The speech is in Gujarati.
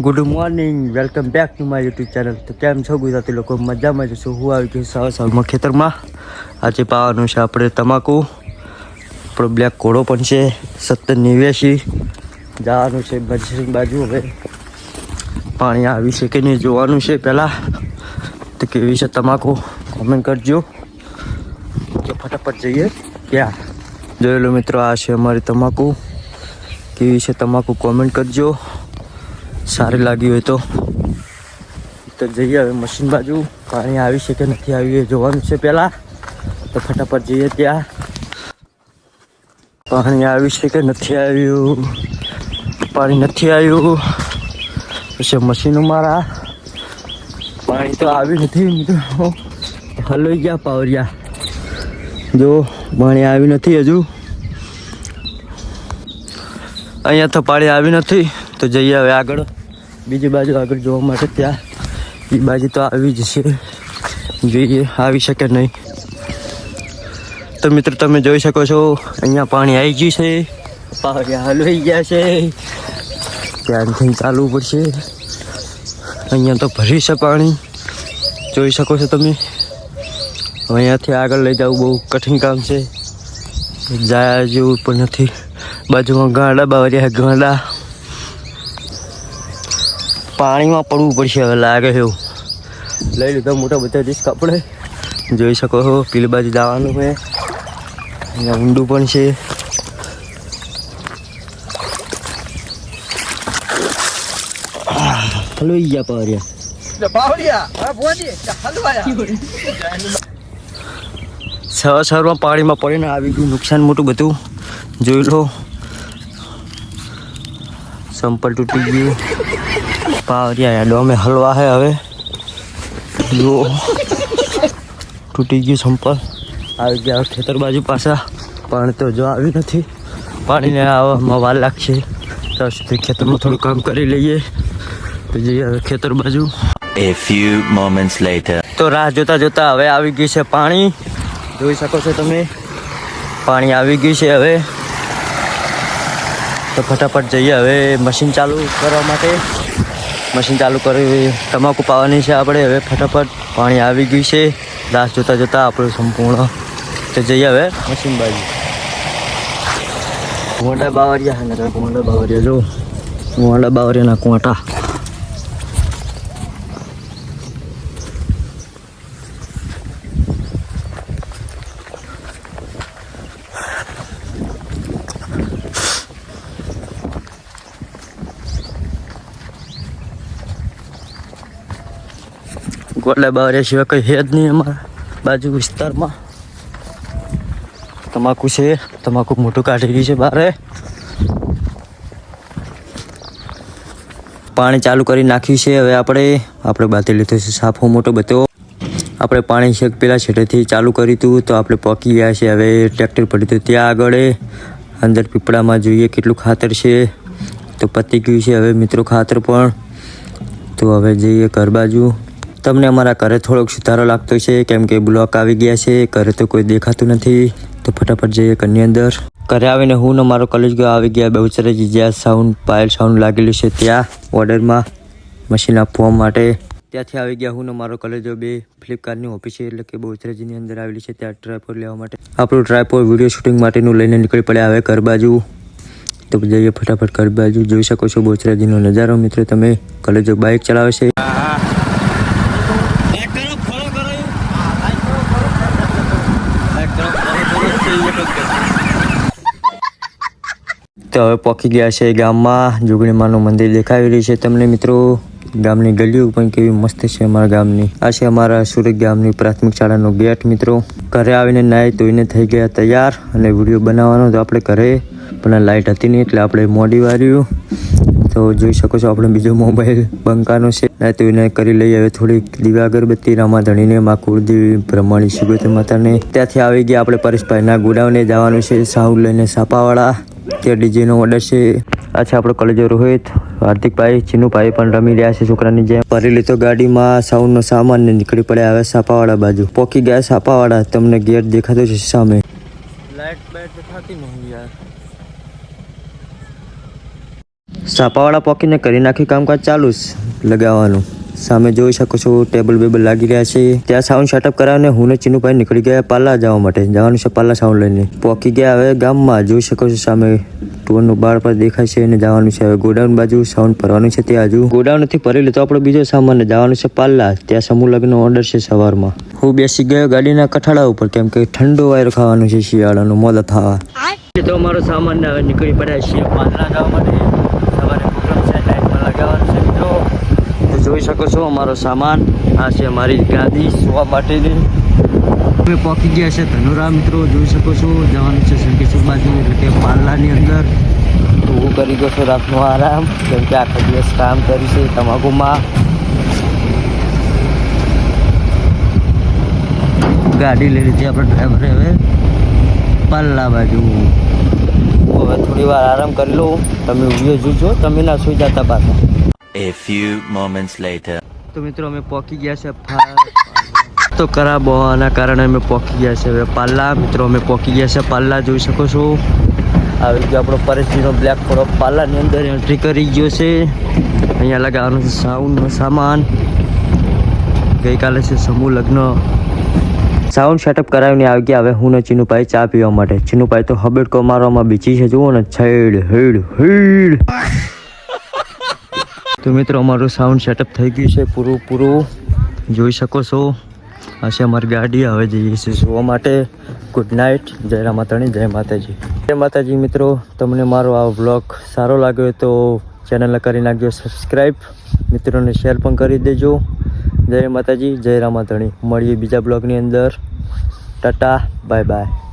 Good morning welcome back to my YouTube channel તો કેમ છો ગુજરાતી લોકો? મજામાં જ છું. હું આવી ગયું સવાર સવારમાં ખેતરમાં. આજે પાવાનું છે આપણે તમાકુ. આપણો બ્લેક ઘોડો પણ છે. સત્તર નેવ્યાસી જવાનું છે બજરી બાજુ હવે. પાણી આવી છે કે નહીં જોવાનું છે પહેલાં. તો કેવી છે તમાકુ? કોમેન્ટ કરજો. તો ફટાફટ જઈએ. ક્યાં? જોયેલો મિત્રો, આ છે અમારી તમાકુ. કેવી છે તમાકુ? કોમેન્ટ કરજો. સારી લાગી હોય તો. તો જઈએ હવે મશીન બાજુ. પાણી આવી છે કે નથી આવ્યું એ જોવાનું છે પહેલાં. તો ફટાફટ જઈએ ત્યાં. પાણી આવ્યું છે કે નથી આવ્યું? પાણી નથી આવ્યું. પછી મશીનો મારા પાણી તો આવ્યું નથી. હલોઈ ગયા પાવરિયા. જો, પાણી આવ્યું નથી હજુ. અહીંયા તો પાણી આવ્યું નથી. તો જઈએ હવે આગળ. બીજી બાજુ આગળ જોવા માટે ત્યાં એ બાજુ તો આવી જ છે જોઈએ, આવી શકે નહીં. તો મિત્રો, તમે જોઈ શકો છો, અહીંયા પાણી આવી ગયું છે. પાણી હલવાઈ ગયા છે. ધ્યાનથી ચાલવું પડશે. અહીંયા તો ભરી છે પાણી. જોઈ શકો છો તમે. અહીંયાથી આગળ લઈ જવું બહુ કઠિન કામ છે. જાય જેવું પણ નથી. બાજુમાં ગાંડા બાવરિયા ગાંડા. પાણીમાં પડવું પડશે હવે લાગે એવું. લઈ લીધો મોટા બધા દિશ કપડે. જોઈ શકો છો પેલી બાજુ જવાનું છે. અહીંયા ઊંડું પણ છે. હલવાઈ ગયા પાવરિયા. સવાર સવારમાં પાણીમાં પડીને આવી ગયું નુકસાન મોટું બધું. જોઈ લો. સંપલ તૂટી ગયું. પાવરિયા ડોમે હલવા હે હવે. જો તૂટી ગયું સંપલ. આવી ગયા ખેતર બાજુ પાછા. પાણી તો જો આવ્યું નથી. પાણીને આવવામાં વાર લાગશે. ત્યાં સુધી ખેતરમાં થોડું કામ કરી લઈએ. તો જઈએ હવે ખેતર બાજુ. A few moments later. તો રાહ જોતા જોતા હવે આવી ગયું છે પાણી. જોઈ શકો છો તમે. પાણી આવી ગયું છે હવે. તો ફટાફટ જઈએ હવે મશીન ચાલુ કરવા માટે. મશીન ચાલુ કરી તમાકુ પાવાની છે આપણે. હવે ફટાફટ પાણી આવી ગયું છે. રાહ જોતાં જોતાં આપણું સંપૂર્ણ તો જઈએ હવે મશીન બાજુ. મોટા બાવરિયા ને બાવરિયા. જો મોટા બાવરિયાના કોટા ગોટલા બારે સિવાય કંઈ છે જ નહીં અમારા બાજુ વિસ્તારમાં. તમાકુ છે, તમાકુ મોટું કાઢી ગયું છે બારે. પાણી ચાલુ કરી નાખ્યું છે, હવે આપણે આપણે બાતી લીધો છે સાફો મોટો બધો. આપણે પાણી શેક પેલા છેટેથી ચાલુ કર્યું હતું, તો આપણે પકી ગયા છે, હવે ટ્રેક્ટર પડ્યું હતું ત્યાં આગળ. અંદર પીપળામાં જોઈએ કેટલું ખાતર છે, તો પતી ગયું છે હવે મિત્રો ખાતર પણ. તો હવે જઈએ ઘર બાજુ. તમને અમારા ઘરે થોડોક સુધારો લાગતો છે, કેમ કે બ્લોક આવી ગયા છે, ઘરે તો કોઈ દેખાતું નથી. તો ફટાફટ જઈએ ઘરની અંદર. ઘરે આવીને હું ને મારો કોલેજ ગયો આવી ગયા. બેઉચરાજી જ્યાં સાઉન્ડ પાયલ સાઉન્ડ લાગેલું છે, ત્યાં ઓર્ડરમાં મશીન આપવા માટે. ત્યાંથી આવી ગયા હું ને મારો કોલેજ બે ફ્લિપકાર્ટની ઓફિસ છે, એટલે કે બહુચરાજીની અંદર આવેલી છે, ત્યાં ટ્રાયપોડ લેવા માટે. આપણું ટ્રાયપોડ વીડિયો શૂટિંગ માટેનું લઈને નીકળી પડ્યા હવે ઘર બાજુ. તો જઈએ ફટાફટ ઘર બાજુ. જોઈ શકો છો બોચરાજીનો નજારો. મિત્રો, તમે કોલેજો બાઇક ચલાવે છે. તો હવે પહોંચી ગયા છે ગામમાં. જોગણીમાનું મંદિર દેખાઈ રહ્યું છે તમને મિત્રો. ગામની ગલીઓ પણ કેવી મસ્ત છે અમારા ગામની. આ છે અમારા સુરત ગામની પ્રાથમિક શાળાનો ગેટ મિત્રો. ઘરે આવીને નાહી ધોઈને થઈ ગયા તૈયાર અને વીડિયો બનાવવાનો તો આપણે ઘરે, પણ લાઇટ હતી નહીં એટલે આપણે મોડી વાર્યું. તો જોઈ શકો છો આપણે બીજો મોબાઈલ બંકાનો છે. નાહી ધોઈને કરી લઈએ હવે થોડીક દીવા અગરબત્તી રામા ધણીને મા કુળદેવી, બ્રહ્માણી સુગત માતાને. ત્યાંથી આવી ગયા આપણે પરેશભાઈના ગોડાઉને જવાનું છે સાઉ લઈને સાપાવાળા. ત્યાં ડીજેનો ઓર્ડર છે. આ છે આપણો કોલેજો રોહિત. હાર્દિકભાઈ ચીનુભાઈ પણ રમી રહ્યા છે છોકરાની જેમ. ભરી લીધો ગાડીમાં સાઉન્ડનો સામાન ને નીકળી પડ્યા. હવે સાપાવાળા બાજુ. પોકી ગયા સાપાવાળા તમને ગેટ દેખાતો છે સામે. લાઇટ નહીં યાર. સાપાવાળા પોકીને કરી નાખી કામકાજ ચાલુ જ લગાવવાનું. સામે જોઈ શકો છો ટેબલ બેબલ લાગી રહ્યા છે. ત્યાં સાઉન્ડ સેટઅપ કરાવીને હું ને ચીનુભાઈ નીકળી ગયા પાલા જવા માટે. જવાનું છે પાલા સાઉન્ડ લઈને. પોકી ગયા હવે ગામમાં. જોઈ શકો છો સામે ટુવરનું બાર પર દેખાય છે અને જવાનું છે હવે ગોડાઉન બાજુ. સાઉન્ડ ભરવાનું છે ત્યાં હજુ. ગોડાઉન નથી ભરી લીધો આપણો બીજો સામાન. જવાનું છે પાલ્લા ત્યાં સમૂહ લગ્ન ઓર્ડર છે સવારમાં. હું બેસી ગયો ગાડીના કઠાડા ઉપર, કેમ કે ઠંડો વાયર ખાવાનું છે શિયાળાનું મોદા થવા તો અમારો સામાન હવે નીકળી પડ્યા છે પાલા જવા માટે. સવારે પ્રોગ્રામ છે ટાઈમમાં લગાવવાનું છે. જોઈ શકો છો, અમારો સામાન. આ છે અમારી ગાદી સુવા માટેની. અમે પહોંચી ગયા છે ધનુરા મિત્રો, જોઈ શકો છો. જવાનું છે શંકેશ્વર બાજુ એટલે કે પાલ્લાની અંદર. હું કરી ગયો છો રાતનો આરામ, કેમ કે આખો દિવસ કામ કરી છે તમાકુમાં. ગાડી લઈ લીધી આપણે ડ્રાઈવરે હવે. પાલ્લા બાજુ. હવે થોડી વાર આરામ કરી લઉં. તમે વીડિયો જોજો, તમે ના સુઈ જતા પાછા. A few moments later. તો મિત્રો, અમે પોકી ગયા છે તો ખરાબ હોવાના કારણે અમે પોકી ગયા છે. હવે પાલ્લા મિત્રો, અમે પોકી ગયા છે. પાલ્લા જોઈ શકો છો. આવી ગયો આપણો પરેશજીનો બ્લેક થોડો પાલ્લાની અંદર એન્ટ્રી કરી ગયો છે. અહીંયા લગાવવાનું છે સાઉન્ડનો સામાન. ગઈકાલે છે સમૂહ લગ્ન. સાઉન્ડ સેટઅપ કરાવીને આવી ગયા. હવે હું ને ચીનુભાઈ ચા પીવા માટે. ચીનુભાઈ તો હબેડકો મારવામાં બીજી છે. જુઓ ને, છેડ, હેડ હેડ. તો મિત્રો, અમારું સાઉન્ડ સેટઅપ થઈ ગયું છે પૂરું પૂરું. જોઈ શકો છો. આ અમારી ગાડી હવે જઈએ છીએ જોવા માટે. ગુડ નાઇટ જય રામાતાણી જય માતાજી. જય માતાજી મિત્રો, તમને મારો આ વ્લોગ સારો લાગ્યો તો ચેનલ કરી નાખજો સબસ્ક્રાઈબ મિત્રોને શેર પણ કરી દેજો. જય માતાજી, જય રામાતણી મળીએ બીજા બ્લોગની અંદર. Tata bye bye